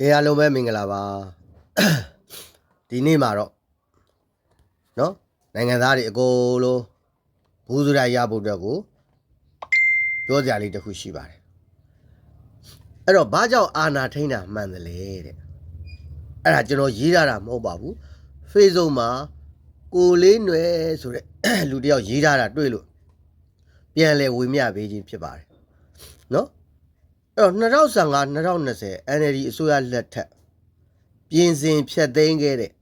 ခေအားလုံးပဲမင်္ဂလာပါဒီနေ့မှာတော့နော်နိုင်ငံသားတွေအကုန်လုံးဘူးစရာရဖို့အတွက်ကိုပြောစရာလေးတစ်ခုရှိပါတယ်အဲ့တော့ဘာကြောင့်အာနာထိန်တာမှန်တယ်လဲတဲ့အဲ့ဒါကျွန်တော်ရေးရတာမဟုတ်ပါဘူး Facebook မှာကိုလေးနွယ်ဆိုတဲ့လူတယောက်ရေးထားတာတွေ့လို့ပြန်လဲဝေမျှပေးခြင်းဖြစ်ပါတယ်နော် တော့2015 2020 NLD အစိုးရလက်ထက်ပြင်ဆင်ဖြတ်သိမ်းခဲ့တဲ့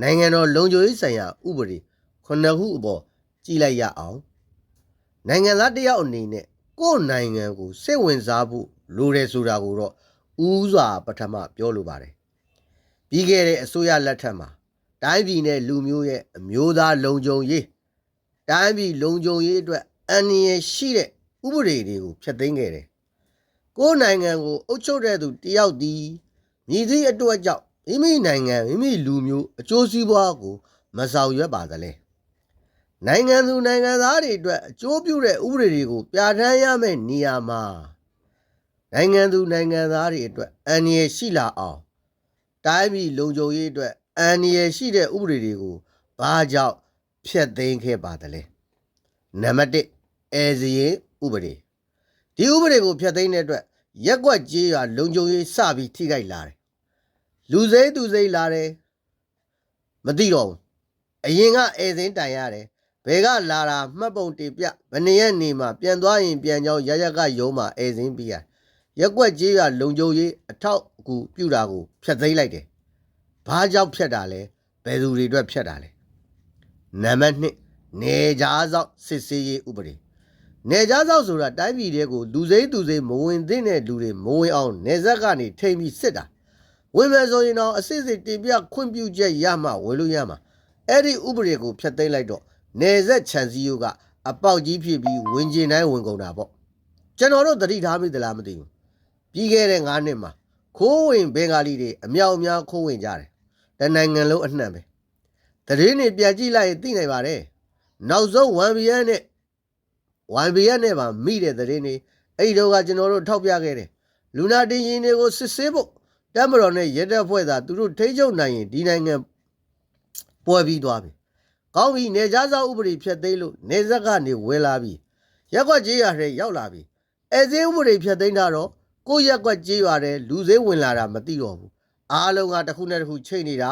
နိုင်ငံတော်လုံခြုံရေးဆိုင်ရာဥပဒေခုနှစ်ခုအပေါ်ကြည့်လိုက်ရအောင်နိုင်ငံသားတစ်ယောက်အနေနဲ့ကိုယ့်နိုင်ငံကိုစိတ်ဝင်စားဖို့လိုတယ်ဆိုတာကိုတော့ဥစွာပထမပြောလိုပါတယ်ပြီးခဲ့တဲ့အစိုးရလက်ထက်မှာတိုင်းပြည်နဲ့လူမျိုးရဲ့အမျိုးသားလုံခြုံရေးတိုင်းပြည်လုံခြုံရေးအတွက်အန္တရာယ်ရှိတဲ့ဥပဒေတွေကိုဖျက်သိမ်းခဲ့တယ် ကိုယ်နိုင်ငံကိုအုပ်ချုပ်တဲ့သူတယောက်ဒီမြည်သည့်အတွက်ကြောင့်မိမိနိုင်ငံမိမိလူမျိုးအကျိုးစီးပွားကို မဆောင်ရွက်ပါသလဲနိုင်ငံသူနိုင်ငံသားတွေအတွက်အကျိုးပြုတဲ့ဥပဒေတွေကို ပြဋ္ဌာန်းရမယ့်နေရာမှာနိုင်ငံသူနိုင်ငံသားတွေအတွက်အန္တရာယ်ရှိလာအောင်တိုင်းပြည်လုံခြုံရေးအတွက်အန္တရာယ်ရှိတဲ့ဥပဒေတွေကိုဘာကြောင့်ဖျက်သိမ်းခဲ့ပါသလဲနံပါတ်1အဲဇရင်ဥပဒေ ဒီဥပဒေကိုဖျက်သိမ်းတဲ့အတွက်ရက်ကွက်ကြေးရွာလုံခြုံရေးစပြီးထိခိုက်လာတယ်လူစိမ်းသူစိမ်းလာတယ်မသိတော့ဘူးအရင်ကဧည့်စင်းတိုင်ရတယ်ဘယ်ကလာတာမှတ်ပုံတင်ပြဘယ်နှစ်ရက်နေမှပြန်သွားရင်ပြန်ကြောင်းရရကယုံမှာဧည့်စင်းပြီးရရက်ကွက်ကြေးရွာလုံခြုံရေးအထောက်အကူပြုတာကိုဖျက်သိမ်းလိုက်တယ်ဘာကြောင့်ဖျက်တာလဲဘယ်သူတွေအတွက်ဖျက်တာလဲနံပါတ်1နေကြားစောက်စစ်ဆေးရေးဥပဒေ နေကြဆောက်ဆိုတာတိုင်းပြည်တွေကိုလူစိမ့်သူစိမ့်မဝင်သင့်တဲ့လူတွေမဝင်အောင်နေဆက်ကနေထိမ့်ပြီးစစ်တာဝင်မယ်ဆိုရင်တော့အစစ်စစ်တင်ပြခွင့်ပြုချက်ရမှဝင်လို့ရမှာအဲ့ဒီဥပဒေကိုဖျက်သိမ်းလိုက်တော့နေဆက်ခြံစည်းရိုးကအပေါက်ကြီးဖြစ်ပြီးဝင်ကျင်တိုင်းဝင်ကုန်တာပေါ့ကျွန်တော်တို့သတိထားမိသလားမသိဘူးပြီးခဲ့တဲ့9နှစ်မှာခိုးဝင်ဘင်္ဂါလီတွေအမြောက်အများခိုးဝင်ကြတယ်တနိုင်ငံလုံးအနှံ့ပဲသတင်းတွေပြန်ကြည့်လိုက်ရင်သိနိုင်ပါတယ်နောက်ဆုံး 1BN နဲ့ YBN နဲ့ပါမိတဲ့သတင်းတွေအဲ့ဒီတော့ကကျွန်တော်တို့ထောက်ပြခဲ့တယ်လူနာတင်ရင်တွေကိုစစ်ဆေးဖို့တက်မတော်နဲ့ရဲတပ်ဖွဲ့သားသူတို့ထိချုပ်နိုင်ရင်ဒီနိုင်ငံပွဲပြီးသွားပြီကောင်းပြီနေကြစားဥပဒေဖြတ်သိမ်းလို့နေဆက်ကနေဝယ်လာပြီရက်ကွက်ကြေးရတဲ့ရောက်လာပြီအဲစင်းဥပဒေဖြတ်သိမ်းတာတော့ကိုယ့်ရက်ကွက်ကြေးရတဲ့လူစင်းဝင်လာတာမသိတော့ဘူးအားလုံးကတစ်ခုနဲ့တစ်ခုချိန်နေတာ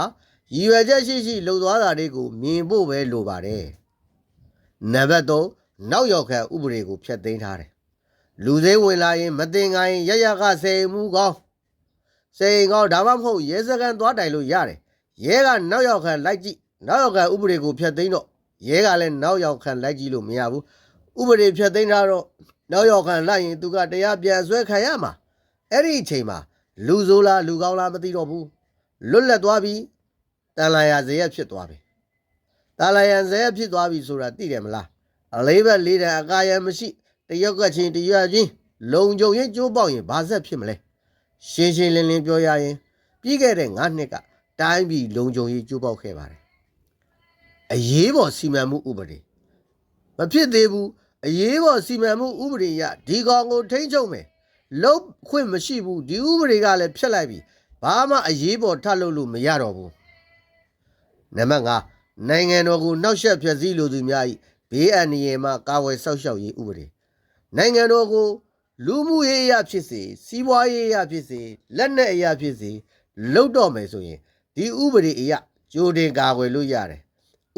ရည်ရွယ်ချက်ရှိရှိလှုပ်သွားတာတွေကိုမြင်ဖို့ပဲလိုပါတယ်နံပါတ်3 နောက်ရောက်ခံဥပဒေကိုဖျက်သိမ်းထားတယ်လူစိမ်းဝင်လာရင် မတင်ကိုင်းရရကစေမှုကောင်းစေကောင်းဒါမှမဟုတ်ရဲစကန်သွားတိုင်လို့ရတယ်ရဲကနောက်ရောက်ခံလိုက်ကြည့်နောက်ရောက်ခံဥပဒေကိုဖျက်သိမ်းတော့ရဲကလည်းနောက်ရောက်ခံလိုက်ကြည့်လို့မရဘူးဥပဒေဖျက်သိမ်းထားတော့နောက်ရောက်ခံလိုက်ရင်သူကတရားပြန်ဆွဲခံရမှာအဲ့ဒီအချိန်မှာလူဆိုးလားလူကောင်းလားမသိတော့ဘူးလွတ်လပ်သွားပြီတန်လာရဇေယျဖြစ်သွားပြီတန်လာရဇေယျဖြစ်သွားပြီဆိုတာသိတယ်မလား အလေးဘက်လေးတန်အကာယံမရှိတရုတ်ကချင်းတရွချင်းလုံကြုံရင်ကျိုးပေါက်ရင်ဘာဆက်ဖြစ်မလဲရှင်းရှင်းလင်းလင်းပြောရရင်ပြီးခဲ့တဲ့9နှစ်ကတိုင်းပြည်လုံခြုံရေးကျိုးပေါက်ခဲ့ပါတယ်အရေးပေါ်စီမံမှုဥပဒေမဖြစ်သေးဘူးအရေးပေါ်စီမံမှုဥပဒေရဒီကောင်ကိုထိမ့်ချုပ်မယ်လုံးခွင့်မရှိဘူးဒီဥပဒေကလည်းဖျက်လိုက်ပြီဘာမှအရေးပေါ်ထပ်လုပ်လို့မရတော့ဘူးနံပါတ်5နိုင်ငံတော်ကိုနှောက်ယှက်ဖျက်ဆီးလိုသူများ၏ ဘေးအန္တရာယ်မှကာဝယ်ဆောက်ရှောက်ရေးဥပဒေနိုင်ငံတော်ကို လူမှုရေးအရာဖြစ်စေစီးပွားရေးအရာဖြစ်စေလက်နက်အရာဖြစ်စေလုတ်တော့မယ်ဆိုရင်ဒီဥပဒေအရာကြိုတင်ကာကွယ်လို့ရတယ်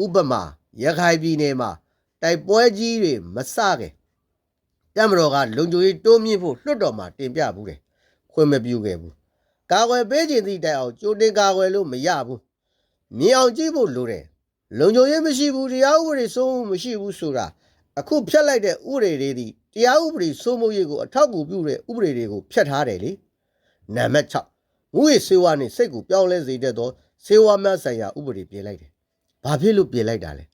ဥပမာရခိုင်ပြည်နယ်မှာတိုက်ပွဲကြီးတွေမစခင်တမတော်ကလုံခြုံရေးတိုးမြင့်ဖို့လွှတ်တော်မှာတင်ပြဘူးတယ်ခွင့်မပြုခဲ့ဘူးကာကွယ်ပေးခြင်းသည့်တိုင်အောင်ကြိုတင်ကာကွယ်လို့မရဘူးမြင်အောင်ကြည့်ဖို့လိုတယ် လုံခြုံရေးမရှိဘူးတရားဥပဒေစိုးမိုးမရှိဘူးဆိုတာအခုဖျက်လိုက်တဲ့ဥပဒေတွေဒီတရားဥပဒေစိုးမိုးရေးကိုအထောက်အကူပြုတဲ့ဥပဒေတွေကိုဖျက်ထားတယ်လေနံပါတ်6ငွေစေဝါနဲ့စိတ်ကိုပြောင်းလဲစေတတ်သောစေဝါများဆိုင်ရာဥပဒေပြင်လိုက်တယ်ဘာဖြစ်လို့ပြင်လိုက်တာလဲ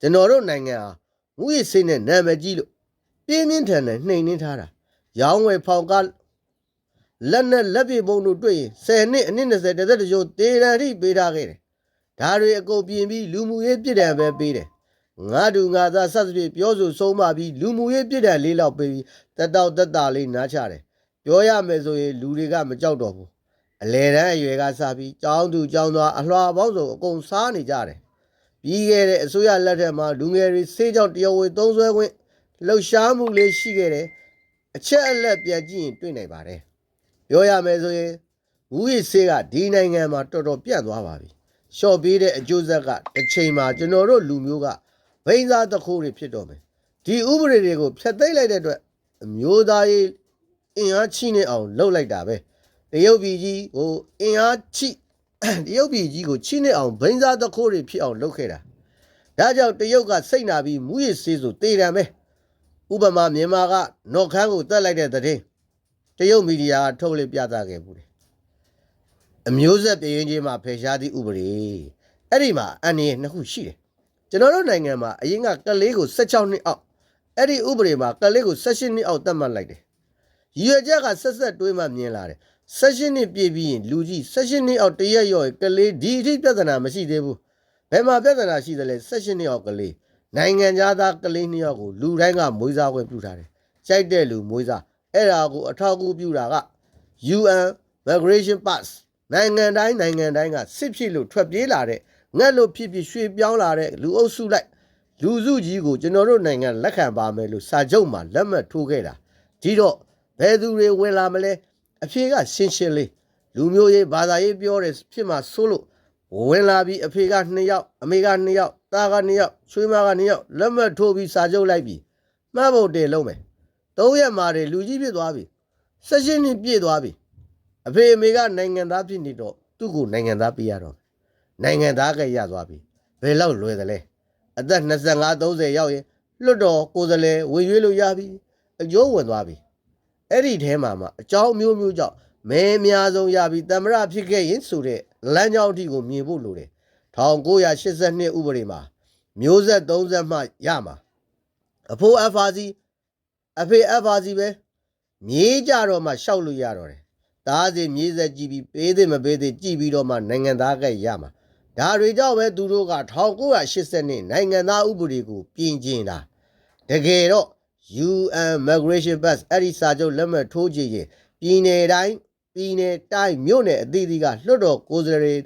ကျွန်တော်တို့နိုင်ငံဟာငွေစေနဲ့နာမည်ကြီးလို့ပြင်းပြင်းထန်ထန်နှိမ်နှင်းထားတာရောင်းဝယ်ဖောင်ကားလက်နဲ့လက်ပြပုံတို့တွေ့ရင်10နှစ်အနည်း20တစ်သက်တချို့တေရန်ထိပေးထားခဲ့တယ် ဒါတွေအကုန်ပြင်ပြီးလူမှုရေးပြည်တယ်ပဲပေးတယ်ငါတူငါသားဆက်စပြည့်ပြောဆိုဆုံးမပြီးလူမှုရေးပြည်တယ်လေးလောက်ပေးပြီးတက်တောက်တက်တာလေးနားချတယ်ပြောရမယ်ဆိုရင်လူတွေကမကြောက်တော့ဘူးအလေတန်းအရွယ်ကစပြီးကျောင်းသူကျောင်းသားအလွှာပေါင်းစုံအကုန်စားနေကြတယ်ပြီးခဲ့တဲ့အစိုးရလက်ထက်မှာလူငယ်တွေစေးကြောင်တရားဝင်သုံးဆွဲခွင့်လှုပ်ရှားမှုလေးရှိခဲ့တယ်အချက်အလက်ပြန်ကြည့်ရင်တွေ့နိုင်ပါတယ်ပြောရမယ်ဆိုရင်ဝူရီစေးကဒီနိုင်ငံမှာတော်တော်ပြန့်သွားပါပြီ ရှော့ပေးတဲ့အကျိုးဆက်ကတစ်ချိန်မှာကျွန်တော်တို့လူမျိုးကဘိန်းစားတစ်ခိုးတွေဖြစ်တော့မယ်ဒီဥပဒေတွေကိုဖျက်သိမ်းလိုက်တဲ့အတွက်အမျိုးသားရေးအင်အားချိနေအောင်လုပ်လိုက်တာပဲတရုတ်ပြည်ကြီးဟိုအင်အားချိတရုတ်ပြည်ကြီးကိုချိနေအောင်ဘိန်းစားတစ်ခိုးတွေဖြစ်အောင်လုပ်ခဲ့တာဒါကြောင့်တရုတ်ကစိတ်နာပြီးမူရစ်စေးဆိုတေးတယ်ပဲဥပမာမြန်မာကနော်ခမ်းကိုတက်လိုက်တဲ့တဲ့င်းတရုတ်မီဒီယာကထုတ်လေပြသခဲ့ဘူးတယ် အမျိုးဆက်ပြည်ရင်းချင်းမှာဖယ်ရှားသည့်ဥပဒေအဲ့ဒီမှာအန်ရနှစ်ခုရှိတယ်ကျွန်တော်တို့နိုင်ငံမှာအရင်ကကလေးကို16နှစ်အောက်အဲ့ဒီဥပဒေမှာကလေးကို18နှစ်အောက်သတ်မှတ်လိုက်တယ်ရည်ရွယ်ချက်ကဆက်ဆက်တွေးမှမြင်လာတယ်။ဆက်ရှင်နှစ်ပြည့်ပြီးရင်လူကြီးဆက်ရှင်နှစ်အောက်တရက်ရော့ကလေးဒီအထိပြဿနာမရှိသေးဘူး။ဘယ်မှာပြဿနာရှိသလဲဆက်ရှင်နှစ်အောက်ကလေးနိုင်ငံသားကလေးနှစ်ယောက်ကိုလူတိုင်းကမွေးစားခွင့်ပြုထားတယ်။ကြိုက်တဲ့လူမွေးစားအဲ့ဒါကိုအထောက်အကူပြုတာက UN Migration Pass နိုင်ငံတိုင်းနိုင်ငံတိုင်းကစစ်ဖြစ်လို့ထွက်ပြေးလာတဲ့ငှက်လို့ဖြစ်ဖြစ်ရွှေ့ပြောင်းလာတဲ့လူအုပ်စုလိုက်လူစုကြီးကိုကျွန်တော်တို့နိုင်ငံလက်ခံပါမယ်လို့စာချုပ်မှာလက်မှတ်ထိုးခဲ့တာဒီတော့ဘယ်သူတွေဝင်လာမလဲအဖြေကရှင်းရှင်းလေးလူမျိုးရေးဘာသာရေးပြောတယ်ဖြစ်မှာစိုးလို့ဝင်လာပြီးအဖေက2ယောက်အမေက2ယောက်သားက2ယောက်ချွေးမက2ယောက်လက်မှတ်ထိုးပြီးစာချုပ်လိုက်ပြီးမှတ်ဖို့တင်လုံးမယ်၃ရက်မှာတွေလူကြီးဖြစ်သွားပြီ၁၈နှစ်ပြည့်သွားပြီ အဖေအမေကနိုင်ငံသားဖြစ်နေတော့သူ့ကိုနိုင်ငံသားပေးရတော့မယ်နိုင်ငံသားကရသွားပြီဘယ်လောက်လွယ်သလဲအသက်25 30ရောက်ရင်လွတ်တော်ကိုယ်စားလှယ်ဝင်ရွေးလို့ရပြီအကျိုးဝင်သွားပြီအဲ့ဒီထဲမှာမှအကြောင်းမျိုးမျိုးကြောင့်မဲအများဆုံးရပြီးတမရဖြစ်ခဲ့ရင်ဆိုတဲ့လမ်းကြောင်းအထိကိုမြင်ဖို့လိုတယ်1982ဥပဒေမှာမျိုးဆက်30မှရမှာအဖိုး FRC အဖေ FRC ပဲမြေးကြတော့မှရှောက်လို့ရတော့တယ် ဒါစီမြေးဆက်ကြည့်ပြီးပေးသေးမပေးသေးကြည့်ပြီးတော့မှနိုင်ငံသားကရမှာဒါတွေကြောင့်ပဲသူတို့က1980နှစ်နိုင်ငံသားဥပဒေကိုပြင်ကျင်တာတကယ်တော့ UN Migration Pass အဲ့ဒီစာချုပ်လက်မှတ်ထိုးကြည့်ရင်ပြည်နယ်တိုင်းပြည်နယ်တိုင်းမြို့နယ်အသီးသီးကလွှတ်တော်ကိုယ်စားလှယ်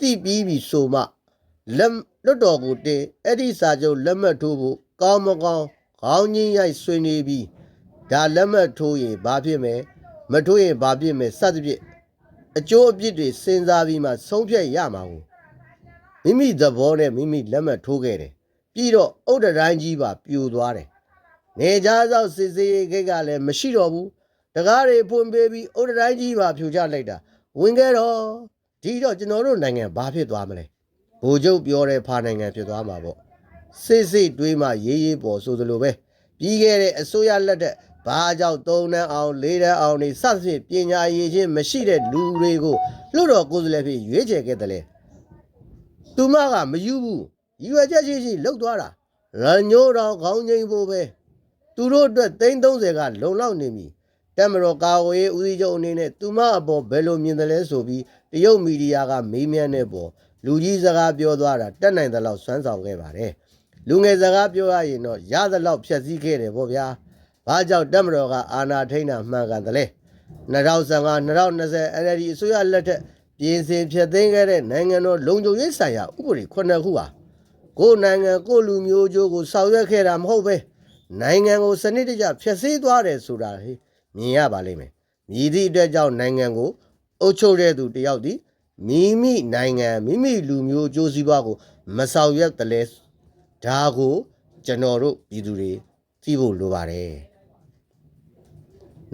တွေတည်ပြီးပြီဆိုမှလက်လွှတ်တော်ကိုတင်အဲ့ဒီစာချုပ်လက်မှတ်ထိုးဖို့ကောင်းမကောင်းခေါင်းကြီးရိုက်ဆွေးနွေးပြီးဒါလက်မှတ်ထိုးရင်ဘာဖြစ်မယ် မထိုးရင်ဘာဖြစ်မယ်စသဖြင့်အကျိုးအပြစ်တွေစဉ်းစားပြီးမှဆုံးဖြတ်ရမှာကိုမိမိသဘောနဲ့မိမိလက်မှတ်ထိုးခဲ့တယ်ပြီးတော့အုတ်တတိုင်းကြီးပါပြိုသွားတယ်နေကြသောစစ်စေးရေးဂိတ်ကလည်းမရှိတော့ဘူးတကားတွေဖွင့်ပေးပြီးအုတ်တိုင်းကြီးပါဖြူချလိုက်တာဝင်ခဲ့တော့ဒီတော့ကျွန်တော်တို့နိုင်ငံဘာဖြစ်သွားမလဲဘိုလ်ချုပ်ပြောတဲ့ဖာနိုင်ငံဖြစ်သွားမှာပေါ့စစ်စစ်တွေးမှရေးရေးပေါ်ဆိုသလိုပဲပြီးခဲ့တဲ့အစိုးရလက်ထက် ဘာကြောင့်သုံးတန်းအောင်လေးတန်းအောင်နေစသဖြင့်ပညာရည်ချင်းမရှိတဲ့လူတွေကိုလွတ်တော်ကိုယ်စားလှယ်ဖြစ်ရွေးချယ်ခဲ့တယ်လေသူမကမယူဘူးရွရွယ်ချက်ရှိရှိလှုပ်သွားတာရညိုးတော်ခေါင်းငိမ့်ဖို့ပဲသူတို့အတွက်330ကလုံလောက်နေပြီတက်မတော်ကာဝေးဦးစီးချုပ်အနေနဲ့သူမအပေါ်ဘယ်လိုမြင်တယ်လဲဆိုပြီးတရုတ်မီဒီယာကမေးမြန်းတဲ့ပေါ်လူကြီးစကားပြောသွားတာတက်နိုင်တဲ့လောက်စွမ်းဆောင်ခဲ့ပါတယ်လူငယ်စကားပြောရရင်တော့ရသလောက်ဖြည့်ဆည်းခဲ့တယ်ပေါ့ဗျာ ဘာကြောင့်တက်မတော်ကအာဏာထိန်းတာမှန်ကန်တယ်လဲ2015 2020 NLD အစိုးရလက်ထက်ပြင်ဆင်ဖြည့်သိမ်းခဲ့တဲ့နိုင်ငံတော်လုံခြုံရေးဆိုင်ရာဥပဒေ9ခုဟာကိုယ်နိုင်ငံကိုယ်လူမျိုးချိုးကိုဆောင်ရွက်ခဲ့တာမဟုတ်ပဲနိုင်ငံကိုစနစ်တကျဖျက်ဆီးသွားတယ်ဆိုတာဟေးမြင်ရပါလိမ့်မယ်။မြည်သည့်အတွက်ကြောင့်နိုင်ငံကိုအုပ်ချုပ်တဲ့သူတယောက်ဒီမိမိနိုင်ငံမိမိလူမျိုးအကျိုးစီးပွားကိုမဆောင်ရွက်တယ်လဲဒါကိုကျွန်တော်တို့ပြည်သူတွေသိဖို့လိုပါတယ်။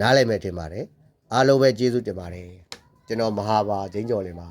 နားလည်မယ်ထင်ပါတယ်။အားလုံးပဲကျေးဇူးတင်ပါတယ်။ကျွန်တော်မဟာပါဂျင်းကျော်လင်ပါ